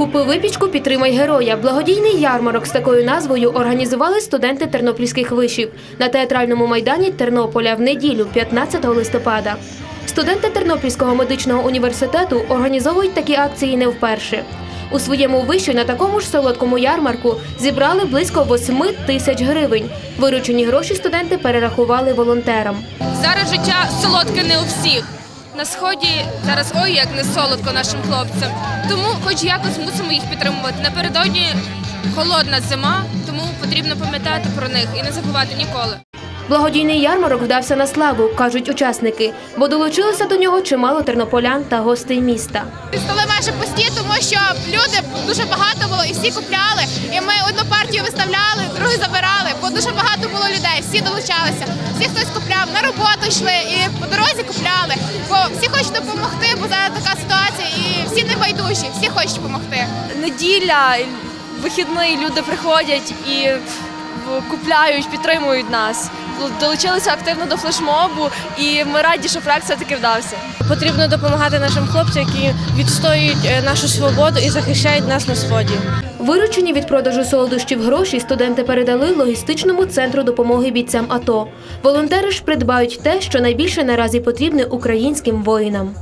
Купи випічку, підтримай героя. Благодійний ярмарок з такою назвою організували студенти тернопільських вишів на театральному майдані Тернополя в неділю, 15 листопада. Студенти Тернопільського медичного університету організовують такі акції не вперше. У своєму виші на такому ж солодкому ярмарку зібрали близько 8 тисяч гривень. Виручені гроші студенти перерахували волонтерам. Зараз життя солодке не у всіх. На сході зараз ой як не солодко нашим хлопцям. Тому, хоч якось мусимо їх підтримувати. Напередодні холодна зима, тому потрібно пам'ятати про них і не забувати ніколи. Благодійний ярмарок вдався на славу, кажуть учасники, бо долучилося до нього чимало тернополян та гостей міста. Столи майже пусті, тому що люди дуже багато було і всі купляли. І ми одну партію виставляли, другу забирали, бо дуже багато було людей, всі долучалися. Всі хтось роботу йшли і по дорозі купляли. Бо всі хочуть допомогти, бо зараз така ситуація, і всі не байдужі, всі хочуть допомогти. неділя, вихідний люди приходять і купляють, підтримують нас. Долучилися активно до флешмобу, і ми раді, що проект все-таки вдався. Потрібно допомагати нашим хлопцям, які відстоюють е, нашу свободу і захищають нас на сході. Виручені від продажу солодощів гроші студенти передали логістичному центру допомоги бійцям АТО. Волонтери ж придбають те, що найбільше наразі потрібне українським воїнам.